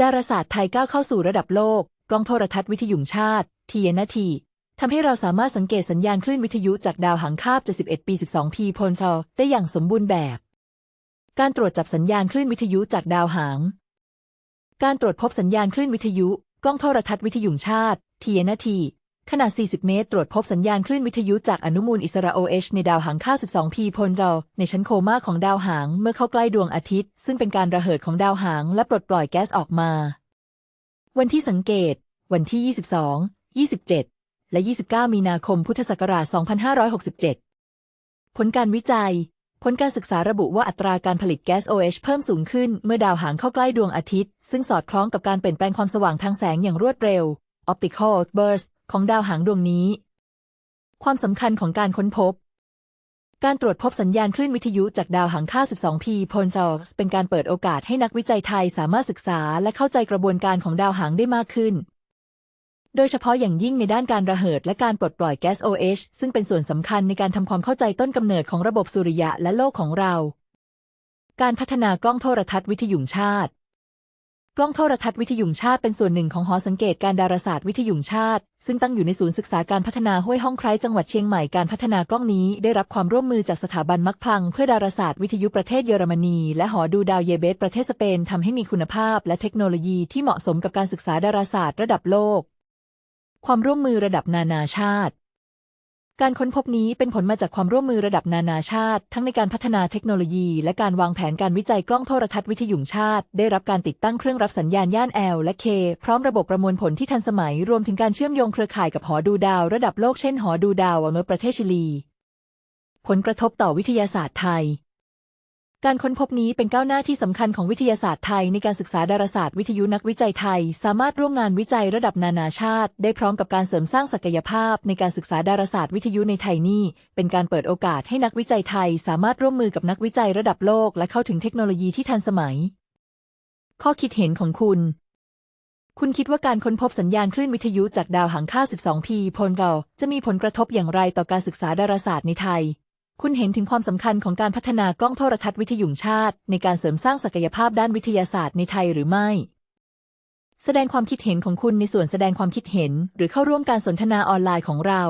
ดาราศาสตร์ไทยก้าวเข้าสู่ระดับโลก กล้องโทรทัศน์วิทยุชาติ ทีเอนาทีทำให้เราสามารถสังเกตสัญญาณคลื่นวิทยุจากดาวหางคาบ71ปี 12พีพลเทาได้อย่างสมบูรณ์แบบ การตรวจจับสัญญาณคลื่นวิทยุจากดาวหาง การตรวจพบสัญญาณคลื่นวิทยุ กล้องโทรทัศน์วิทยุชาติ ทีเอนาที ขนาด 40 เมตร ตรวจพบสัญญาณคลื่นวิทยุจากอนุมูลอิสรา OH ในดาวหางคา12 พีพลเทาในชั้นโคม่าของดาวหาง เมื่อเข้าใกล้ดวงอาทิตย์ ซึ่งเป็นการระเหิดของดาวหาง และปลดปล่อยแก๊สออกมา วันที่สังเกต วันที่ 22 27 และ 29 มีนาคมพุทธศักราช 2567 ผลการวิจัย ผลการศึกษาระบุว่าอัตราการผลิตแก๊ส OH เพิ่มสูงขึ้น เมื่อดาวหางเข้าใกล้ดวงอาทิตย์ ซึ่งสอดคล้องกับการเปลี่ยนแปลงความสว่างทางแสงอย่างรวดเร็ว Optical Burst ของดาวหางดวงนี้ ความสำคัญของการค้นพบ การตรวจพบสัญญาณคลื่นวิทยุจากดาวหางค่า 12P p o l s a r s เป็นการเปิดโอกาสให้นักวิจัยไทยสามารถศึกษาและเข้าใจกระบวนการของดาวหางได้มากขึ้น โดยเฉพาะอย่างยิ่งในด้านการระเหิดและการปลดปล่อยแก๊ส OH ซึ่งเป็นส่วนสำคัญในการทำความเข้าใจต้นกำเนิดของระบบสุริยะและโลกของเรา การพัฒนากล้องโทรทัศน์วิทยุชาติ กล้องโทรทัศน์วิทยุชาติเป็นส่วนหนึ่งของหอสังเกตการดาราศาสตร์วิทยุชาติ ซึ่งตั้งอยู่ในศูนย์ศึกษาการพัฒนาห้วยห้องไคร้จังหวัดเชียงใหม่การพัฒนากล้องนี้ได้รับความร่วมมือจากสถาบันมักพลัง เพื่อดาราศาสตร์วิทยุประเทศเยอรมนี และหอดูดาวเยเบสประเทศสเปนทำให้มีคุณภาพ และเทคโนโลยีที่เหมาะสมกับการศึกษาดาราศาสตร์ระดับโลก ความร่วมมือระดับนานาชาติ การค้นพบนี้เป็นผลมาจากความร่วมมือระดับนานาชาติ ทั้งในการพัฒนาเทคโนโลยี และการวางแผนการวิจัยกล้องโทรทัศน์วิทยุชาติ ได้รับการติดตั้งเครื่องรับสัญญาณย่าน L และ K พร้อมระบบประมวลผลที่ทันสมัย รวมถึงการเชื่อมโยงเครือข่ายกับหอดูดาว ระดับโลกเช่นหอดูดาวในประเทศชิลี ผลกระทบต่อวิทยาศาสตร์ไทย การค้นพบนี้เป็นก้าวหน้าที่สำคัญของวิทยาศาสตร์ไทยในการศึกษาดาราศาสตร์วิทยุนักวิจัยไทย สามารถร่วมงานวิจัยระดับนานาชาติ ได้พร้อมกับการเสริมสร้างศักยภาพในการศึกษาดาราศาสตร์วิทยุในไทยนี่ เป็นการเปิดโอกาสให้นักวิจัยไทย สามารถร่วมมือกับนักวิจัยระดับโลก และเข้าถึงเทคโนโลยีที่ทันสมัย ข้อคิดเห็นของคุณ คุณคิดว่าการค้นพบสัญญาณคลื่นวิทยุจากดาวหางค่า 12P พลเกาจะมีผลกระทบอย่างไรต่อการศึกษาดาราศาสตร์ในไทย คุณเห็นถึงความสำคัญของการพัฒนากล้องโทรทัศน์วิทยุชาติ ในการเสริมสร้างศักยภาพด้านวิทยาศาสตร์ในไทยหรือไม่ แสดงความคิดเห็นของคุณในส่วนแสดงความคิดเห็น หรือเข้าร่วมการสนทนาออนไลน์ของเรา